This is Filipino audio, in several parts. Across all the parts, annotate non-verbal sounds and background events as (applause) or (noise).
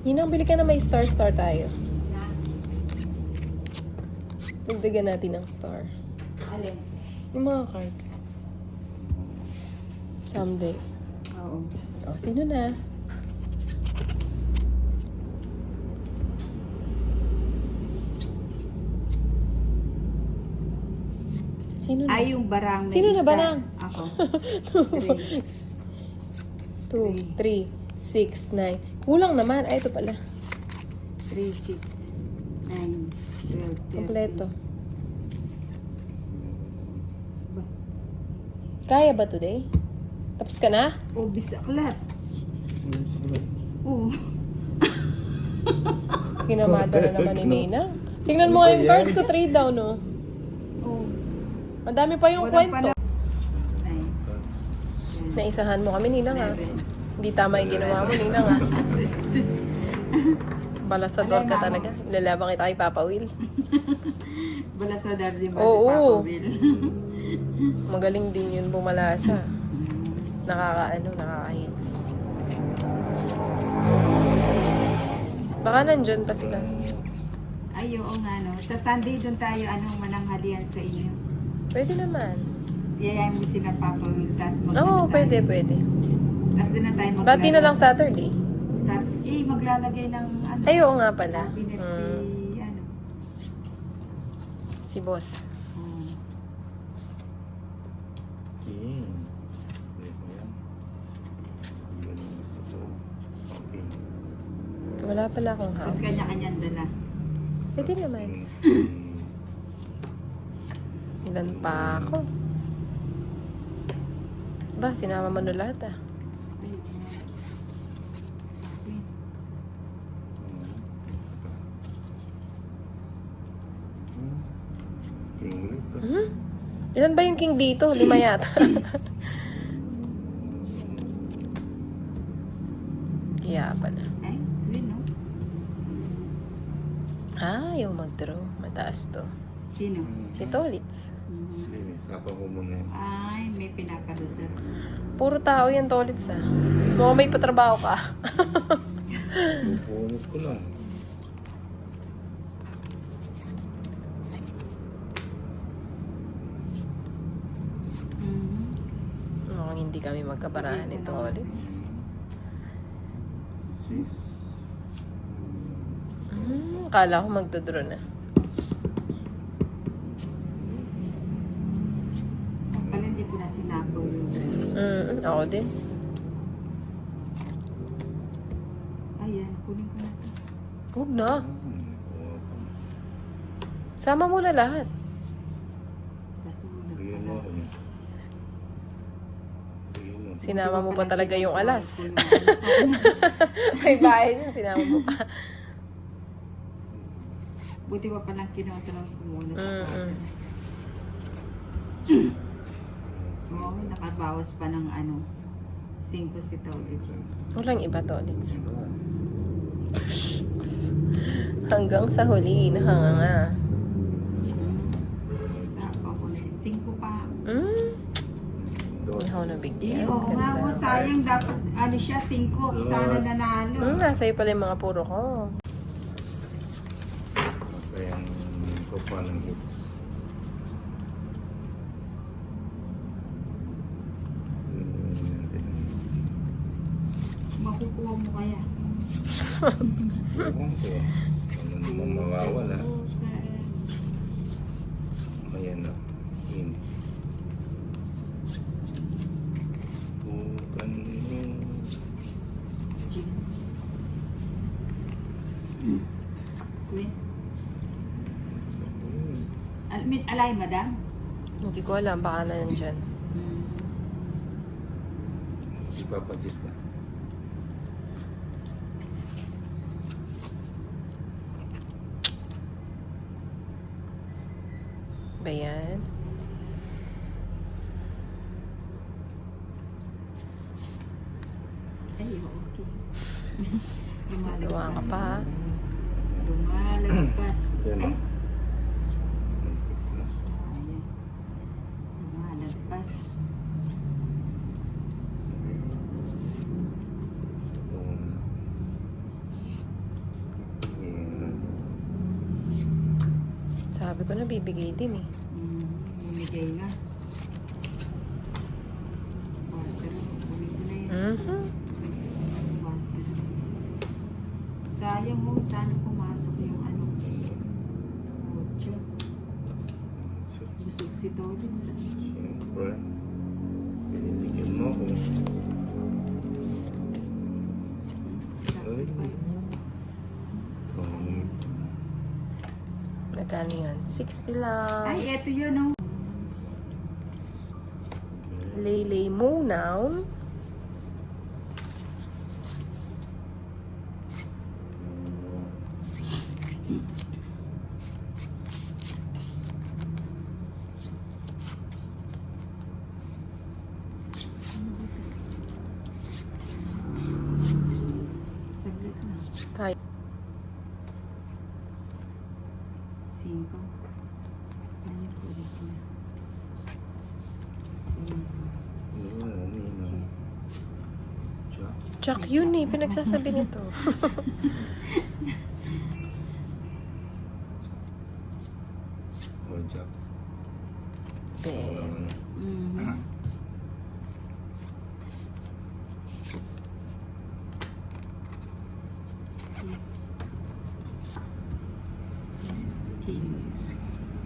Ninang, bili ka na may star-star tayo. Dagdagan natin ng star. Alin? Yung mga cards. Someday. Oo. O, sino na? Sino na? Ay, yung barang may Sino na isa. barang? Ako. (laughs) Two, Three. three, six, nine. Kulang naman. Ay, ito pala. 3, 6, 9, 12, 13. Kompleto. Kaya ba today? Tapos ka na? Oh, bisaklat. Oh. (laughs) Kinamada na naman ni Nina. Tingnan mo yung cards ko, trade down, no? Oh. Ang dami pa yung Walang kwento. Naisahan mo kami, Nina, nga. Hindi tama yung ginawa mo, Nina, nga. Balasador ka talaga. Ilalabang kita kay Papa Will. (laughs) Balasadar, di ba? Oo. Si Papa Bill. (laughs) Magaling din yun bumala siya. Nakaka-ano, nakaka-hits. Baka nandyan pa sila. Ay, oo nga, no. Sa Sunday doon tayo, anong mananghalian sa inyo. Pwede naman. Iyayain mo sila Papa Will, tapos mag Oo, pwede, pwede. Tapos doon na tayo maglalagay. Bati na lang Saturday. Sa, eh, maglalagay ng ano. Ay, oo nga pala. Cabinet Hmm, si, ano. si boss. King. Wait mo yan. Galing gusto ko. Okay. Wala pala akong Tapos house. kanya-kanyang dala. Pwede naman. Ilan pa ako? Ba, sinama mo na lahat ah. Ay, wait. King ulit. ah. Hmm? Ilan ba yung king dito? Lima yata. (laughs) Kaya pala. Ay, queen, no? Ah, yung mag-draw. Mataas to. Sino? Si Tolitz. Mhm. Sige, sapa ko muna yan. Ay, may pinapalusot. Puro tao yan, Tolitz ah. Mukhang may patrabaho ka. Pupunot ko lang. Mhm. Mukhang hindi kami magkaparahan ni Tolitz. Sis. Hmm, kala ko magdodraw na. Pala hindi ko na sinabaw yung dress. Mm, ako din. Ayan, kunin ko na to. Huwag na. Hmm. Sama mo na lahat. Kasunod Bigyan mo pala. ako niya. Bigyan mo. Sinama mo pa talaga yung alas. (laughs) May bahay niya, sinama mo pa. Buti pa palang kinontrol ko muna sa Mm-mm. Oo, (clears throat) nakabawas pa ng ano, 5 si Tolitz. Walang iba, Tolitz. Hanggang sa huli, nakanganga. Ikaw na Eh, bigyan. oo nga po, sayang dapat, ano siya, 5. Sana nanalo. Hmm, nasa iyo pala yung mga puro ko. Kaya ang kopa ng hits. Makukuha mo kaya. Ewan ko. Ano naman mawawala. Oo, sa- Ayan na. Yun. Bukan mo. Jeez. Queen. Al min- alay, madam? Hindi ko alam, baka na nandyan. Hmm. Ipapadjust ka. Ba yan? Ay, okay. (laughs) Gawa ka pa. ha? Lumalagpas. Yan Ay, o. Ayan. Lumalagpas. Sabi ko na bibigay din eh. Mm, bumigay nga. Water. Ko na yun. Mhm. Water. Sayang mo, sana pumasok yung ano. Ocho. Busog si Tolin. Siyempre. Magkano yun? 60 lang. Ay, eto yun oh. Laylay mo now. Saglit na. Kaya. Cinco. Ano po dito na? Cinco. yun, ano yun, Jack. Yun eh. Pinagsasabi nito. (laughs) Or Jack. Ben. Walang ano. Mhm. Cheese.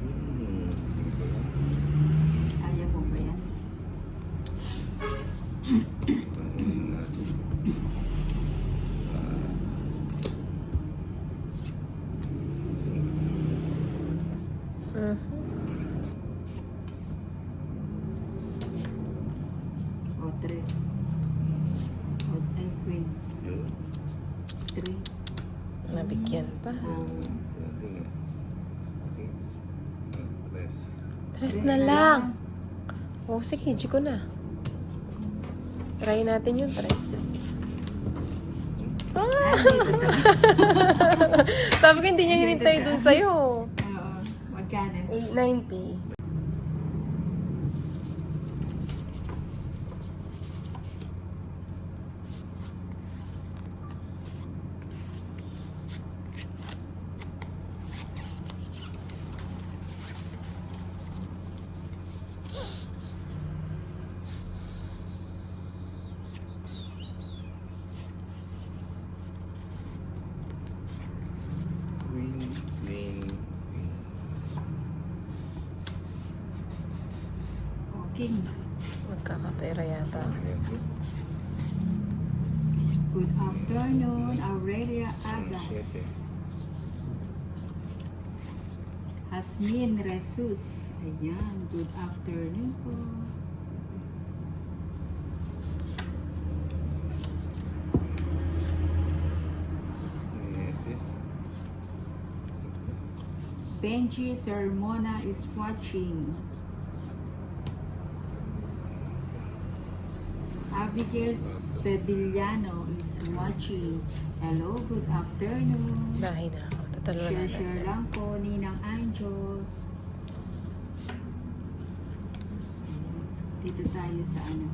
Hmm. Kaya po ba yan? Ano natin? Ah. Sing. Mhm. O tres. O ay queen. Three. Nabigyan pa. O. Tres na lang. Oh, sige. G ko na. Try natin yung tres. Ah! (laughs) Sabi ko hindi niya hinintay dun sa'yo. 9P. O king. Magkakapera yata. Good afternoon, Aurelia. Agas. Hasmin Resus. Ayan, good afternoon po. Benji Sermona is watching. Abigail Sevillano is watching. Hello, good afternoon. Bahay na ako. Tatalo na Share, share lang po, Ninang Angel. Dito tayo sa ano.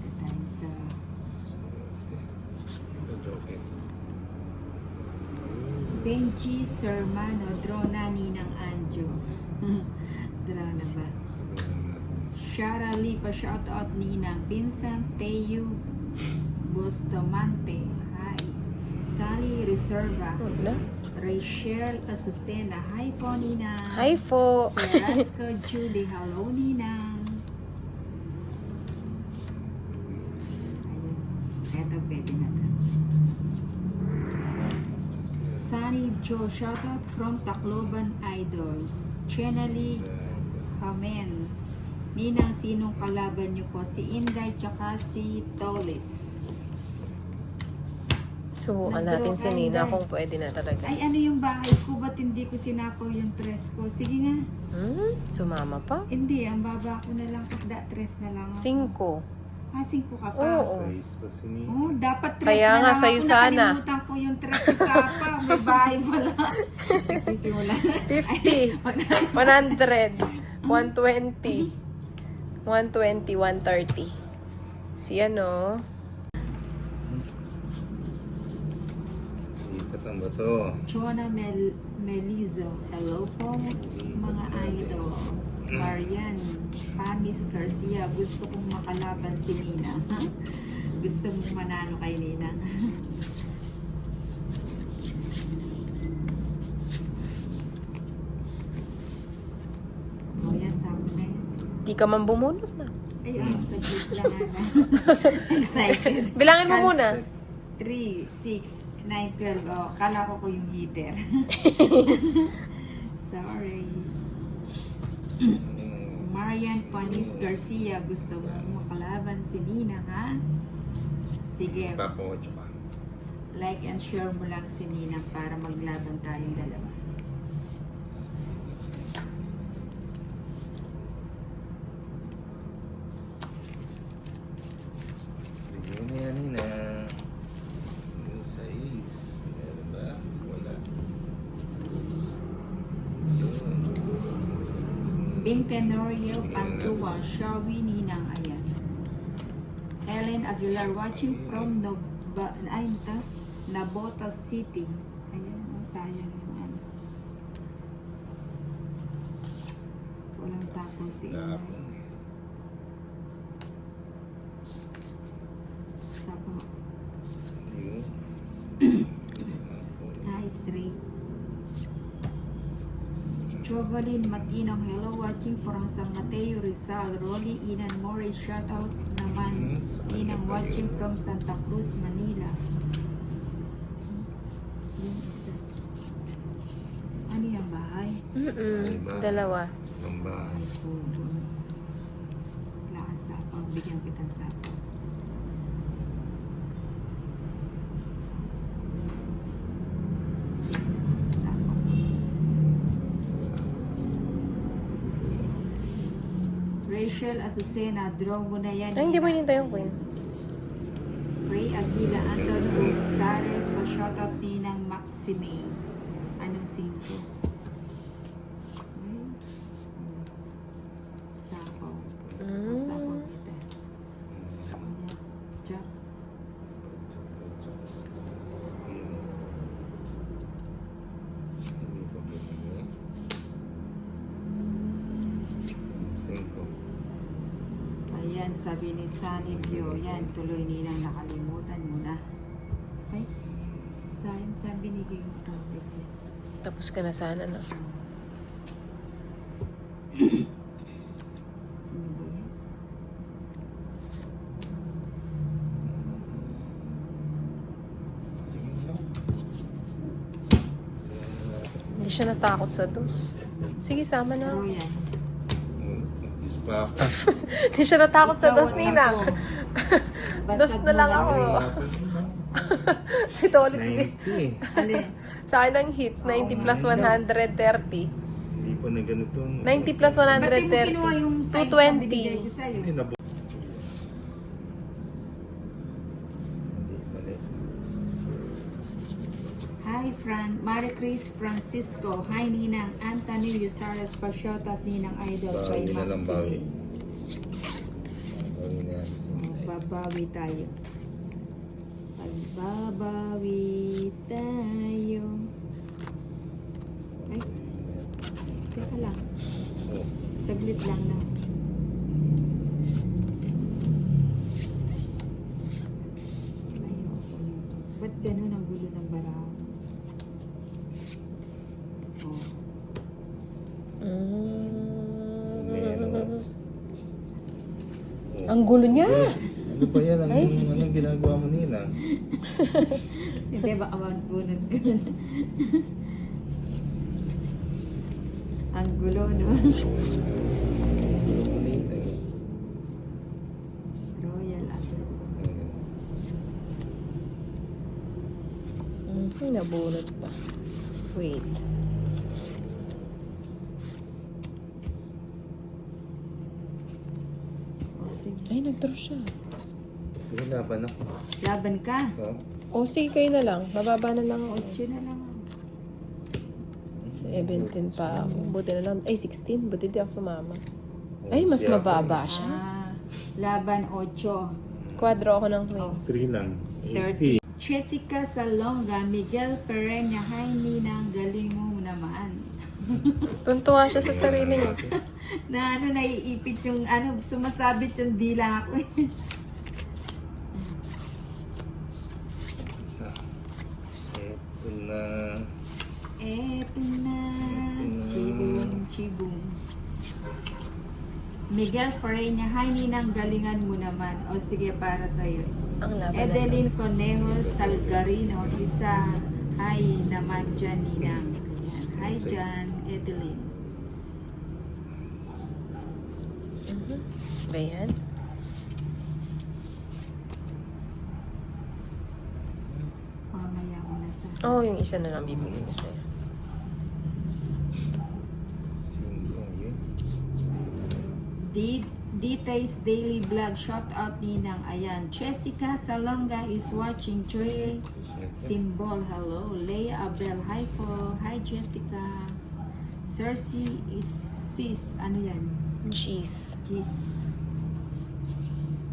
Dito tayo sa... Benji Sermano, Drona Ninang Anjo. (laughs) Drona ba? Shara Lee, pa-shoutout Ninang. Vincent Teo Bustamante. Hi. Sally Reserva. Rachel Azucena. Hi po, Ninang. Hi po. Serasco (laughs) Julie. Hello, Ninang. Ayun. Eto, pwede na to. Sunny Joe. Shoutout from Tacloban Idol. Chenali Amen. Ninang, sinong kalaban niyo po? Si Inday tsaka si Tolitz. Subukan natin si Nina kung pwede na talaga. Ay, ano yung bahay ko? Ba't hindi ko sinapaw yung tres ko? Sige nga. Hmm? Sumama pa? Hindi, ang baba ko na lang. Kasda, tres na lang. ako. Cinco. Ah, cinco ka pa. Oo. Size pa si Nina. Oh, dapat tres Kaya na nga, lang sa'yo ako. sana. Nakalimutan ko yung tres sa sapa. May bahay pala. Nagsisimula. 50. 100. 120. 120, 130. Si ano? Saan ba to? Chona Mel Melizo. Hello po, mga idol. Marian, Pamis Garcia. Gusto kong makalaban si Nina. (laughs) Gusto mong manalo kay Nina. (laughs) o yan, tapos na yan. Di ka man bumunot na. Ay, ah, saglit lang na. (laughs) Excited. Bilangin mo Kal- muna. 3, 6, 9, 12. Oh, kala ko ko yung heater. (laughs) Sorry. Mm, Marian Panis Garcia. Gusto mo makalaban si Nina, ha? Sige. Bako, tsaka. Like and share mo lang si Nina para maglaban tayong dalawa. Bigyan na yan, Nina. Yung sais. Meron ba? Wala. Yun. Sais. Bing Tenorio Pantua. Shawi Ninang. Ayan. Ellen Aguilar watching from Noba, ay, ito, Nabota City. Ayan, ang sayang yung ano. Walang sako si Inay. Tapon. Sako. Yun. Hi, straight. Jovalyn Matinong, hello, watching from San Mateo, Rizal. Rolly Inan Morris, shoutout naman. Inang watching from Santa Cruz, Manila. Ano yung bahay? Mm-mm. Dalawa. Ang bahay. Ay, puno. Wala kang sapaw. Bigyan kitang sapaw. Rachel Azucena, Drogo na yan. Ay, hindi mo hinintay yung queen. Ray Aguila, Anton Rosares, pa-shoutout ni ng Maxime. Anong 5? Ayan, sabi ni Sunny Bio. Yan, tuloy nilang nakalimutan mo na. Ay, sayang sabi ni Game Trumpet dyan. Tapos ka na sana, no? Ano ba yan? Sige na. Hindi siya natakot sa dos. Sige, sama na. Draw yan. Ako. (laughs) Hindi siya natakot sa at Ninang. (laughs) Basag na lang ako. (laughs) si Tolix, di- 90. Alin? sa akin ang hits, 90 plus 130. Hindi pa na ganito. 90 plus Ba't di mo kinuha 130. yung size na 220. binigay ko sa'yo? Hindi nabu- Hindi mali. Hi, Fran. Marie Chris Francisco. Hi, Ninang. Anthony Yusares. Pa-shoutout Ninang Idol kay Bawi na lang, Maxine. bawi. Bawi na. Oh, babawi tayo. Pagbabawi tayo. Ay, teka lang. Oh, Saglit lang na. Ayoko. Ba't ganun ang gulo ng baraw? Gulo niya. Ano ba yan? Ang, Ay. anong ginagawa mo nila? (laughs) Hindi, baka magbunod ka na. (laughs) Ang gulo, no? Ano mo nila? Royal agad. Mm, ay, nabunot pa. Wait. O, sige. Ay, nag-draw siya. Sige, laban ako. Laban ka. Ha? O, sige kayo na lang. Bababa na lang ako. Ocho na lang. 17 pa ako. Buti na lang. Ay, 16. Buti di ako sumama. Ay, mas siya mababa siya. Ah, laban 8. Quadro ako ng queen. Oh. 3 lang. 30. Jessica Salonga, Miguel Pereña, hi Ninang, galing mo naman. Tuntua siya sa sarili niya. (laughs) (laughs) na ano, naiipit yung, ano, sumasabit yung dila ako. Ito na. Eto na, na. chibong, chibong. Miguel Pereña, hi Ninang, galingan mo naman. O sige, para sa'yo. Ang laban Edeline Conejo Salgarino, isa, hi naman dyan Ninang. Hi dyan, Edeline. Ba yan? Mamaya ko na sa... Oo, oh, yung isa na lang bibigyan ko sa'yo. Sino yun? D- Ditays Daily Vlog, shout out Ninang. Ayan, Jessica Salonga is watching. Joy Symbol, hello. Leia Abel, hi po. Hi Jessica. Cersei is sis, ano yan? Cheese. Jeez.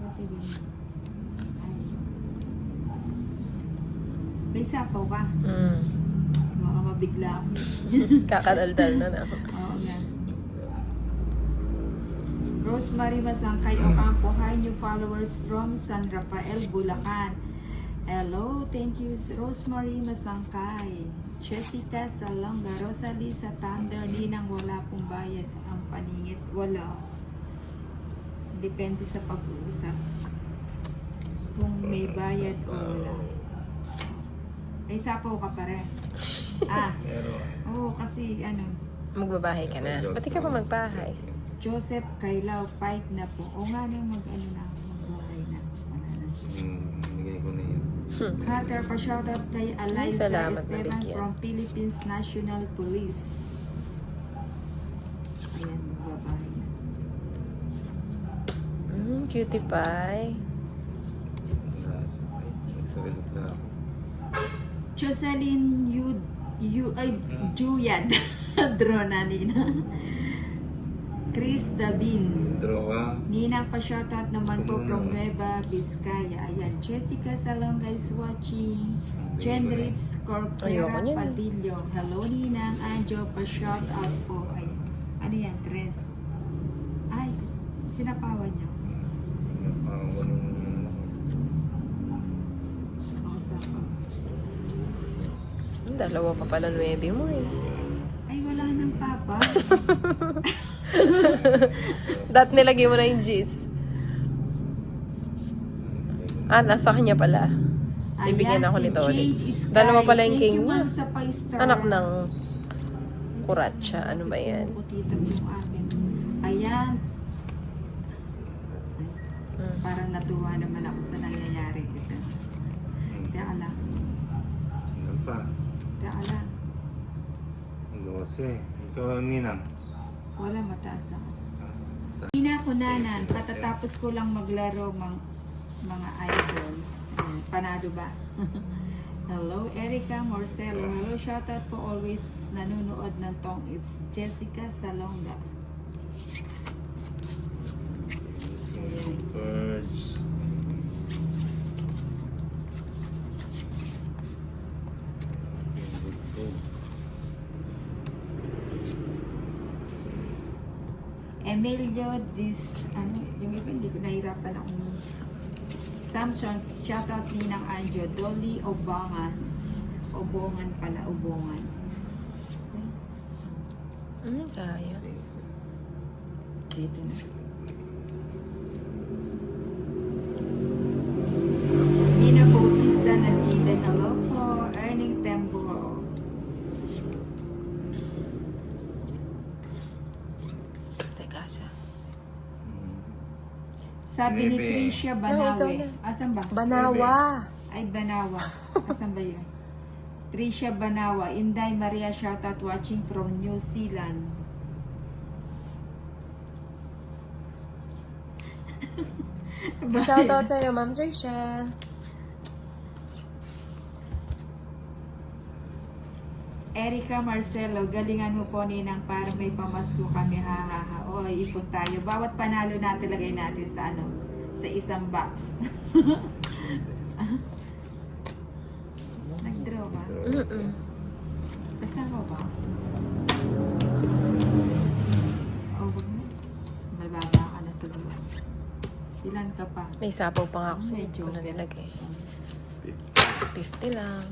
What it is? Ay. May sapaw ka? Mm. Baka mabigla ako. (laughs) Kakadaldal na na. Oo nga. Rosemary Masangkay Ocampo, hi new followers from San Rafael, Bulacan. Hello, thank you Rosemary Masangkay. Jessica Salonga, Rosalie sa Thunder, Ninang wala pong bayad ang paningit. Wala. Depende sa pag-uusap. Kung may bayad o wala. May sapaw ka pa rin. Ah, oo kasi ano, Magbabahay ka na. Ba't di ka pa magbahay? Joseph Kailaw, fight na po. O nga nang mag-ano na, mag-buhay na. Wala na. hmm, nigay ko na yun. Carter, pa-shoutout kay Eliza salamat, Esteban nabigyan. from Philippines National Police. Ayan, magbabahay na. Mm, cutie pie. Nasa, ay, nagsabilat na ako. Jocelyn Yu, Yu, ay, Juyad. (laughs) Drona nina. Chris Dabin. Draw ka. Ninang pa-shoutout naman po from na. Nueva Vizcaya. Ayan, Jessica Salonga is watching. Jendrits Ayoko Corpera niyan. Padillo. Hello, Ninang. Anjo, pa-shoutout po. Ay, ano yan, Tres? Ay, sinapawan niyo. Napakunin yung Oo, sapa. Ang dalawa pa pala nuebe mo eh. Ay, wala nang papa. (laughs) Dat nilagay mo na yung G's. Ah, nasa kanya pala. Bibigyan ako nito ulit. Dalawa pala yung king niya. Anak ng kuratsa. Ano ba yan? Ayan. Ay, Hmm. parang natuwa naman ako sa nangyayari ito. Teka lang. Ano pa? Teka lang. 12. Ikaw, Ninang. Wala mataas ako. Sa- Ina ko nanan, katatapos ko lang maglaro mang, mga idol. Ayan, panalo ba? (laughs) Hello, Erica Morcelo. Hello, shoutout po always nanonood ng tong. It's Jessica Salonga. Using cards. Emilio Dis, ano, yung iba hindi ko nahirapan akong Samson, shoutout ni ng Anjo, Dolly Obangan. Obongan pala, Obongan. Hmm, sayang. Dito na. Sabi ni Bebe. Tricia ikaw Banawe. na. Asan ba? Banawa. Ay, Banawa. Asan ba yun? Tricia Banawa. Inday Maria shoutout watching from New Zealand. (laughs) Shoutout sa'yo, Ma'am Trisha. Erica Marcelo, galingan mo po ninang para may pamasko kami ha ha ha. O, ipon tayo. Bawat panalo natin lagay natin sa ano, sa isang box. (laughs) ba? Mm-mm. Kasama ba? O, wag na. Mababa ka na sa bus. Ilan ka pa? May sapaw pa nga ako sa Medyo. na nilagay. 50 lang.